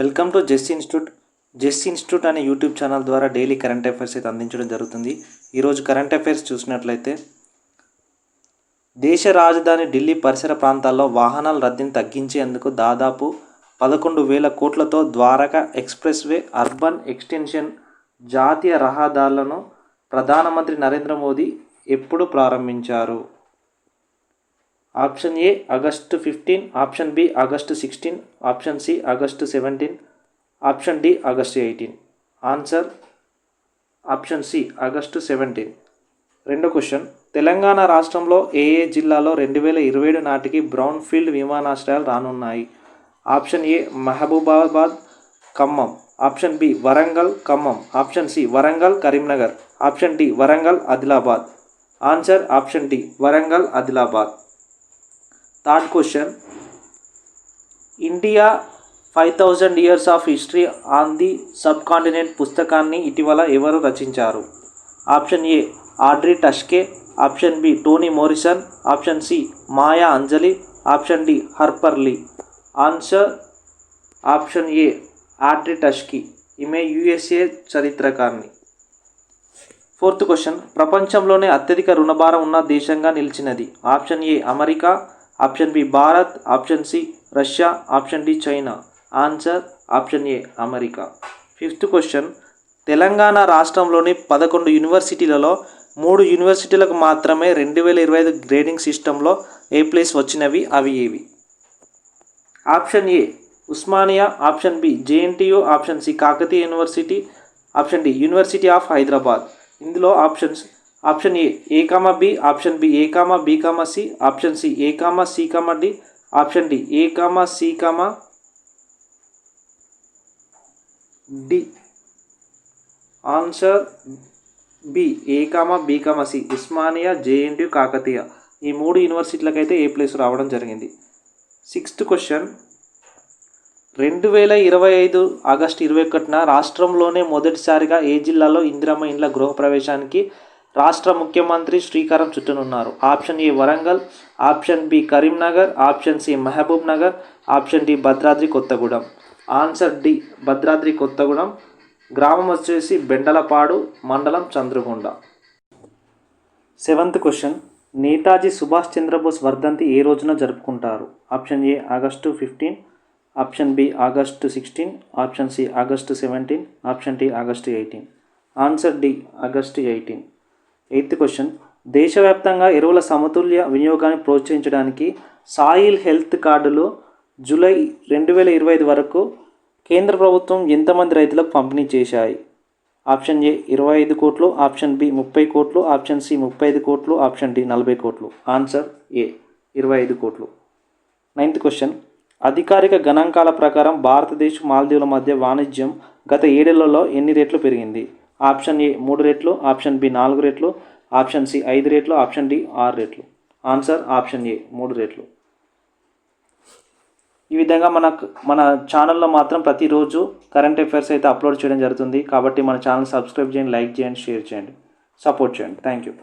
Welcome to JES institute. JES institute అనే YouTube channel ద్వారా daily current affairs అయితే అందించడం జరుగుతుంది. ఈరోజు కరెంట్ అఫైర్స్ చూసినట్లయితే దేశ రాజధాని ఢిల్లీ పరిసర ప్రాంతాల్లో వాహనాల రద్దీని తగ్గించేందుకు దాదాపు పదకొండు వేల కోట్లతో Dwarka expressway urban extension జాతీయ రహదారులను ప్రధానమంత్రి నరేంద్ర మోదీ ఎప్పుడు ప్రారంభించారు? Option A August fifteen option B August sixteen option C August seventeen option D August eighteen. Answer option C August seventeen. రెండో క్వశ్చన్ తెలంగాణ రాష్ట్రంలో ఏ ఏ జిల్లాలో రెండు వేల ఇరవై ఏడు నాటికి బ్రౌన్ ఫీల్డ్ విమానాశ్రయాలు రానున్నాయి? Option A Mahabubabad Khammam. Option B Warangal Khammam. Option C Warangal Karimnagar. Option D Warangal Adilabad. Answer option D Warangal Adilabad. Third question India five thousand years of history on the subcontinent పుస్తకాన్ని ఇటీవల ఎవరు రచించారు? Option A Audrey Truschke option B Toni Morrison option C Maya Angelou option D Harper Lee answer option A Audrey Truschke ఈమె USA చరిత్రకారిణి. Fourth question ప్రపంచంలోనే అత్యధిక రుణభారం ఉన్న దేశంగా నిలిచినది. Option A America option B Bharat option C Russia option D China. Answer option A America. Fifth question. Telangana రాష్ట్రంలోని పదకొండు యూనివర్సిటీలలో మూడు యూనివర్సిటీలకు మాత్రమే రెండు వేల ఇరవై ఐదు గ్రేడింగ్ సిస్టంలో ఏ ప్లేస్ వచ్చినవి? అవి ఏవి? Option A Osmania option B JNTU option C Kakatiya university option D university of Hyderabad. ఇందులో options option A A comma B option B A comma B comma C option C A comma C comma D option D A comma C comma D. Answer B A comma B comma C Osmania JNT Kakatiya. ఈ మూడు యూనివర్సిటీలకు అయితే A place రావడం జరిగింది. Sixth question. రెండు వేల ఇరవై ఐదు ఆగస్టు ఇరవై ఒకటిన రాష్ట్రంలోనే మొదటిసారిగా ఏ జిల్లాలో ఇందిరమ్మ ఇండ్ల గృహప్రవేశానికి రాష్ట్ర ముఖ్యమంత్రి శ్రీకారం చుట్టనున్నారు. Option A Warangal option B Karimnagar option C Mahabub Nagar option D Bhadradri Kothagudem. Answer D Bhadradri Kothagudem గ్రామం వచ్చేసి బెండలపాడు మండలం చంద్రగొండ. Seventh question. నేతాజీ సుభాష్ చంద్రబోస్ వర్ధంతి ఏ రోజున జరుపుకుంటారు? Option A August fifteen option B August sixteen option C August seventeen option D August eighteen. Answer D August eighteen. Eighth question. దేశవ్యాప్తంగా ఎరువుల సమతుల్య వినియోగాన్ని ప్రోత్సహించడానికి సాయిల్ హెల్త్ కార్డులు జూలై రెండు వేల ఇరవై ఐదు వరకు కేంద్ర ప్రభుత్వం ఎంతమంది రైతులకు పంపిణీ చేశాయి? ఆప్షన్ ఏ ఇరవై ఐదు కోట్లు ఆప్షన్ బి ముప్పై కోట్లు ఆప్షన్ సి ముప్పై ఐదు కోట్లు ఆప్షన్ డి నలభై కోట్లు. ఆన్సర్ ఏ ఇరవై ఐదు కోట్లు. Ninth question. అధికారిక గణాంకాల ప్రకారం భారతదేశం మాల్దీవుల మధ్య వాణిజ్యం గత ఏడేళ్ళలో ఎన్ని రేట్లు పెరిగింది? ఆప్షన్ ఏ మూడు రెట్లు ఆప్షన్ బి నాలుగు రేట్లు ఆప్షన్ సి ఐదు రేట్లు ఆప్షన్ డి ఆరు రేట్లు. ఆన్సర్ ఆప్షన్ ఏ మూడు రేట్లు. ఈ విధంగా మనకు మన ఛానల్లో మాత్రం ప్రతిరోజు కరెంట్ అఫైర్స్ అయితే అప్లోడ్ చేయడం జరుగుతుంది. కాబట్టి మన ఛానల్ సబ్స్క్రైబ్ చేయండి లైక్ చేయండి షేర్ చేయండి. సపోర్ట్ చేయండి. Thank you